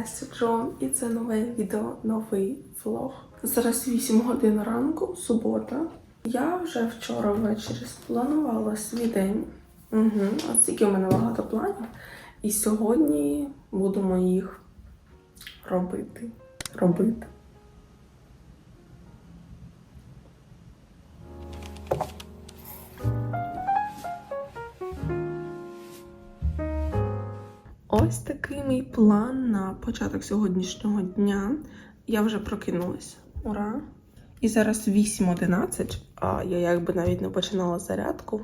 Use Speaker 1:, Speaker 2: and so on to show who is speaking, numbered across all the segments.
Speaker 1: Настя Джон і це нове відео, новий влог. Зараз 8 годин ранку, субота. Я вже вчора ввечері спланувала свій день. Угу. От тільки у мене багато планів. І сьогодні будемо їх робити. Робити. Ось такий мій план на початок сьогоднішнього дня. Я вже прокинулась. Ура! І зараз 8.11, а я якби навіть не починала зарядку.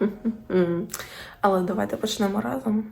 Speaker 1: Але давайте почнемо разом.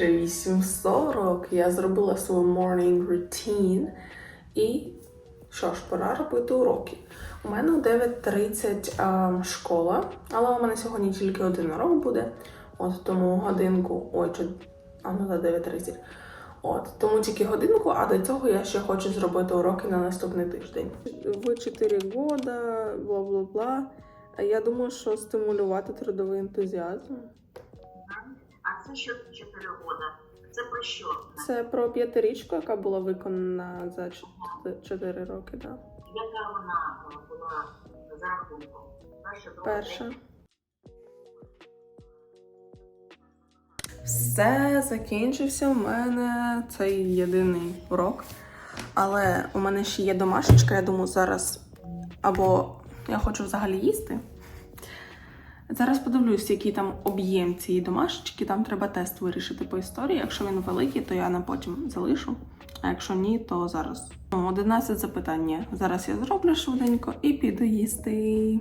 Speaker 1: Вже 8.40. Я зробила свою morning routine. І що ж, пора робити уроки. У мене о 9.30 школа, але у мене сьогодні тільки один урок буде. От тому годинку. Ой, чи... а ну за 9.30. От, тому тільки годинку, а до цього я ще хочу зробити уроки на наступний тиждень. Ви 4 года, бла бла бла. Я думаю, що стимулювати трудовий ентузіазм.
Speaker 2: А це що 4 года? Це про що?
Speaker 1: Це про п'ятирічку, яка була виконана за 4 роки, так.
Speaker 2: Яка вона була за рахунком? Перша,
Speaker 1: Все закінчився у мене цей єдиний урок. Але у мене ще є домашечка, я думаю, зараз або я хочу взагалі їсти. Зараз подивлюсь, який там об'єм цієї домашечки. Там треба тест вирішити по історії. Якщо він великий, то я на потім залишу. А якщо ні, то зараз. Ну, 11 запитань. є. Зараз я зроблю швиденько і піду їсти.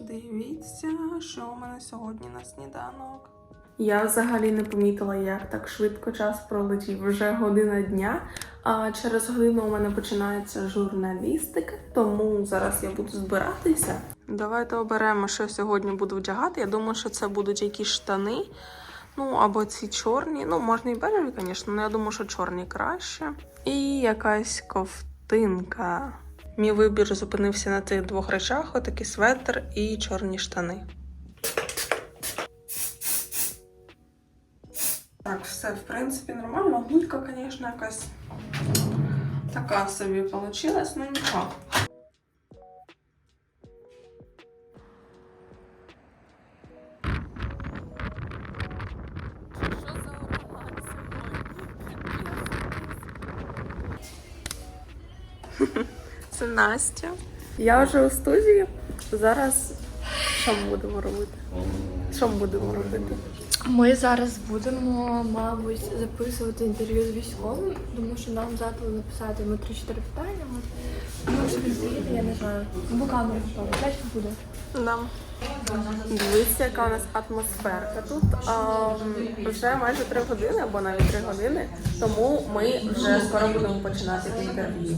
Speaker 1: Дивіться, що у мене сьогодні на сніданок. Я взагалі не помітила, як так швидко час пролетів вже година дня. А через годину у мене починається журналістика, тому зараз я буду збиратися. Давайте оберемо, що я сьогодні буду вдягати. Я думаю, що це будуть якісь штани. Ну, або ці чорні. Ну, можна і бежеві, звісно, але я думаю, що чорні краще. І якась ковтинка. Мій вибір зупинився на цих двох речах: отакий светр і чорні штани. Так, все, в принципі, нормально. Гулька, звісно, якась така собі вийшла, ну нічого. Це Настя. Я вже у студії. Зараз що ми будемо робити? Що ми будемо робити?
Speaker 3: Ми зараз будемо, мабуть, записувати інтерв'ю з військовим, тому що нам задали написати ми 3-4 питання. Може приїде, я не знаю. Або камера готова. Далі буде.
Speaker 1: Нам. Дивіться, яка у нас атмосферка тут. А, вже майже три години або навіть три години, тому ми вже скоро будемо починати інтерв'ю.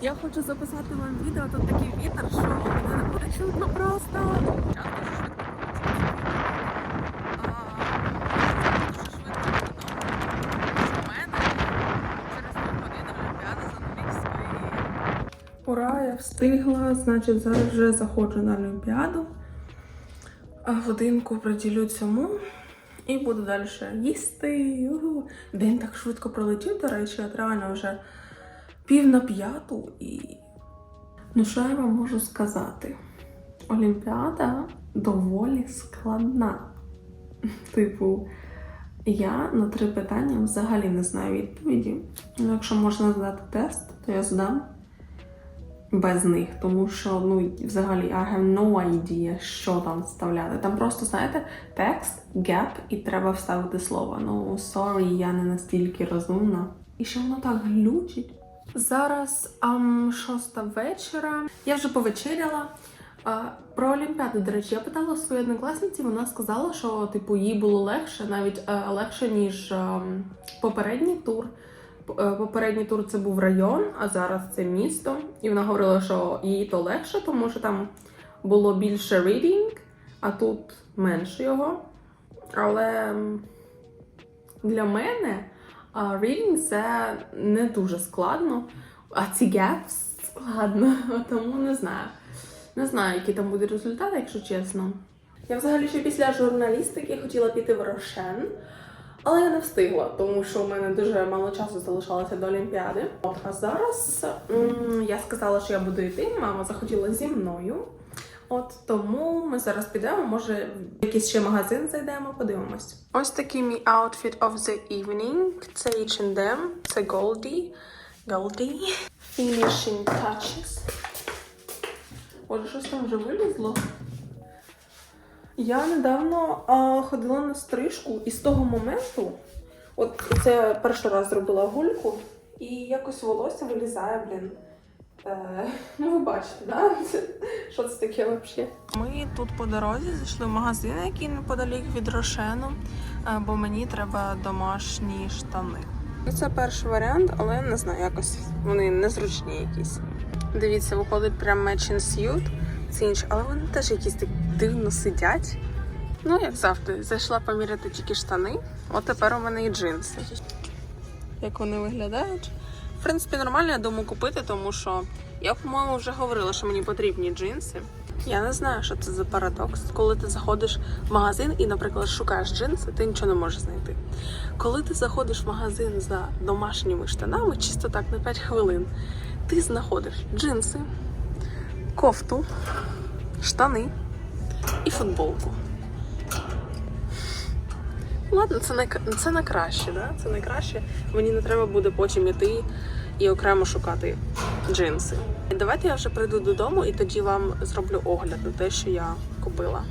Speaker 1: Я хочу записати вам відео, тут такий вітер, що мене не буде чутно просто. Ура, я встигла, значить, зараз вже заходжу на Олімпіаду. Годинку приділю цьому і буду далі їсти. День так швидко пролетів, до речі, от реально вже пів на п'яту і. Ну, що я вам можу сказати? Олімпіада доволі складна. Типу, я на три питання взагалі не знаю відповіді. Ну, якщо можна здати тест, то я здам. без них, тому що ну взагалі I have no idea, що там вставляти. Там просто знаєте текст, gap, і треба вставити слово. Ну sorry, я не настільки розумна. І що воно так глючить. Зараз ам, шоста вечора. Я вже повечеряла. Про Олімпіаду, до речі, я питала у своєї однокласниці, вона сказала, що типу їй було легше, навіть е, легше, ніж попередній тур. Е, Попередній тур це був район, а зараз це місто. І вона говорила, що їй то легше, тому що там було більше reading, а тут менше його. Але для мене reading це не дуже складно, а ці gaps складно, тому не знаю. Не знаю, який там буде результат, якщо чесно. Я взагалі ще після журналістики хотіла піти в Рошен, але я не встигла, тому що у мене дуже мало часу залишалося до Олімпіади. От а зараз м, я сказала, що я буду йти. Мама захотіла зі мною. От тому ми зараз підемо. Може, в якийсь ще магазин зайдемо, подивимось. Ось такий мій outfit of the evening. Це H&M, це Goldie. Goldie. Finishing touches. Боже, щось там вже вилізло. Я недавно а, ходила на стрижку, і з того моменту, от це перший раз зробила гульку, і якось волосся вилізає, блін. Е, ну, ви бачите, да? Що це таке взагалі? Ми тут по дорозі зайшли в магазин, який неподалік від Рошену, е, бо мені треба домашні штани. Це перший варіант, але не знаю, якось вони незручні якісь. Дивіться, виходить прям matching suit. Це інше, але вони теж якісь так дивно сидять. Ну, як завжди, зайшла поміряти тільки штани. От тепер у мене і джинси. Як вони виглядають? В принципі, нормально, я думаю, купити, тому що я, по-моєму, вже говорила, що мені потрібні джинси. Я не знаю, що це за парадокс. Коли ти заходиш в магазин і, наприклад, шукаєш джинси, ти нічого не можеш знайти. Коли ти заходиш в магазин за домашніми штанами, чисто так на 5 хвилин, ти знаходиш джинси, кофту, штани і футболку. Ладно, це, най... це на краще, да? Це найкраще. Мені не треба буде потім іти і окремо шукати джинси. І Давайте я вже прийду додому і тоді вам зроблю огляд на те, що я купила.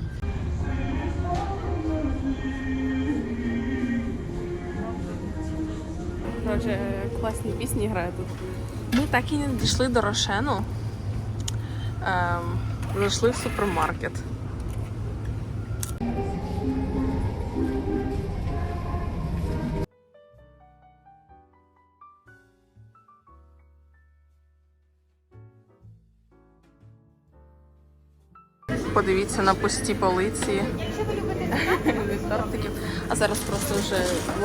Speaker 1: Коротше, класні пісні грають тут. Ми так і не дійшли до Рошену. Ем, зайшли в супермаркет. Подивіться на пусті полиці від тортиків. А зараз просто вже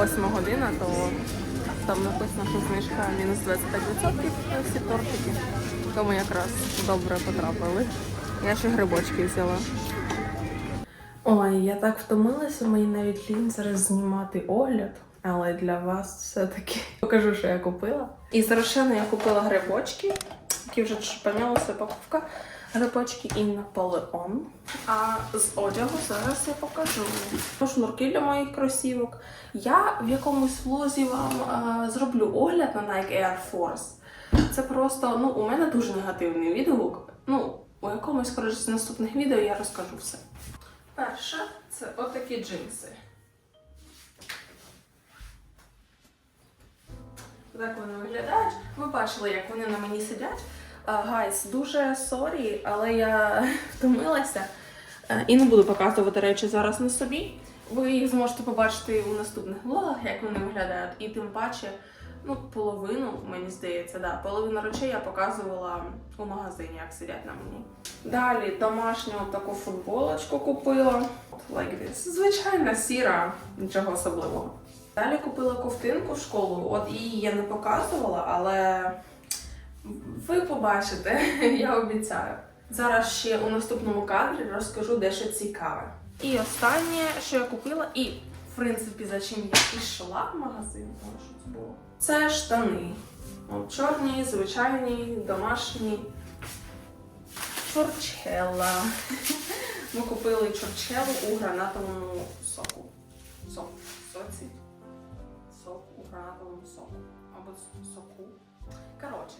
Speaker 1: 8 година, то там написано, що знижка мінус 25% на всі тортики. Тому якраз добре потрапили. Я ще грибочки взяла. Ой, я так втомилася, мені навіть лінь зараз знімати огляд, але для вас все-таки покажу, що я купила. І зарошено я купила грибочки, які вже чіпанялася упаковка. Грибочки і Наполеон. А з одягу зараз я покажу. Шнурки для моїх кросівок. Я в якомусь влозі вам е, зроблю огляд на Nike Air Force. Це просто, ну, у мене дуже негативний відгук. Ну, у якомусь коротше, з наступних відео я розкажу все. Перше, це отакі джинси. Так вони виглядають. Ви бачили, як вони на мені сидять. Гайс, дуже сорі, але я втомилася Е, і не буду показувати речі зараз на собі. Ви їх зможете побачити у наступних влогах, як вони виглядають. І тим паче, ну, половину, мені здається, да, половину речей я показувала у магазині, як сидять на мені. Далі домашню таку футболочку купила. Like this. Звичайна сіра, нічого особливого. Далі купила ковтинку в школу. От її я не показувала, але ви побачите, я обіцяю. Зараз ще у наступному кадрі розкажу дещо цікаве. І останнє, що я купила, і в принципі за чим я пішла в магазин, тому що це було. Це штани. От, чорні, звичайні, домашні. Чорчела. Ми купили чорчелу у гранатовому соку. Сок. Соці. Сок у гранатовому соку. Або соку. Коротше.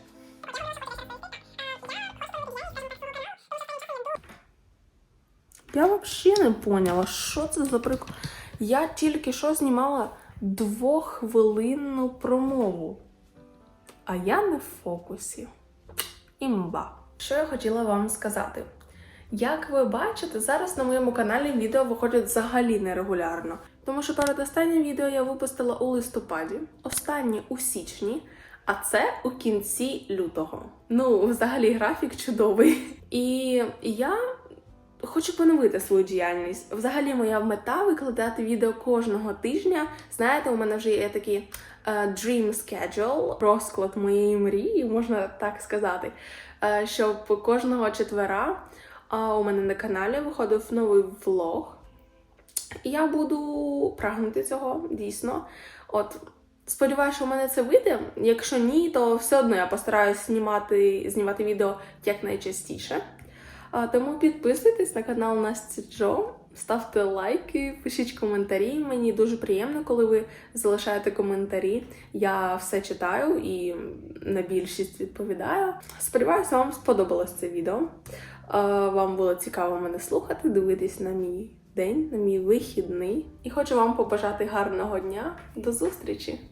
Speaker 1: Я взагалі не поняла, що це за прикол. Я тільки що знімала двоххвилинну промову. А я не в фокусі. Імба. Що я хотіла вам сказати? Як ви бачите, зараз на моєму каналі відео виходять взагалі нерегулярно. Тому що передостаннє відео я випустила у листопаді, останнє у січні, а це у кінці лютого. Ну, взагалі, графік чудовий. І я хочу поновити свою діяльність. Взагалі, моя мета викладати відео кожного тижня. Знаєте, у мене вже є такий е, dream schedule, розклад моєї мрії, можна так сказати. Е, щоб кожного четвера е, у мене на каналі виходив новий влог. І я буду прагнути цього, дійсно. От, сподіваюся, що у мене це вийде. Якщо ні, то все одно я постараюсь знімати, знімати відео якнайчастіше. Тому підписуйтесь на канал Настя Джо, ставте лайки, пишіть коментарі. Мені дуже приємно, коли ви залишаєте коментарі. Я все читаю і на більшість відповідаю. Сподіваюся, вам сподобалось це відео. Вам було цікаво мене слухати, дивитись на мій день, на мій вихідний. І хочу вам побажати гарного дня. До зустрічі!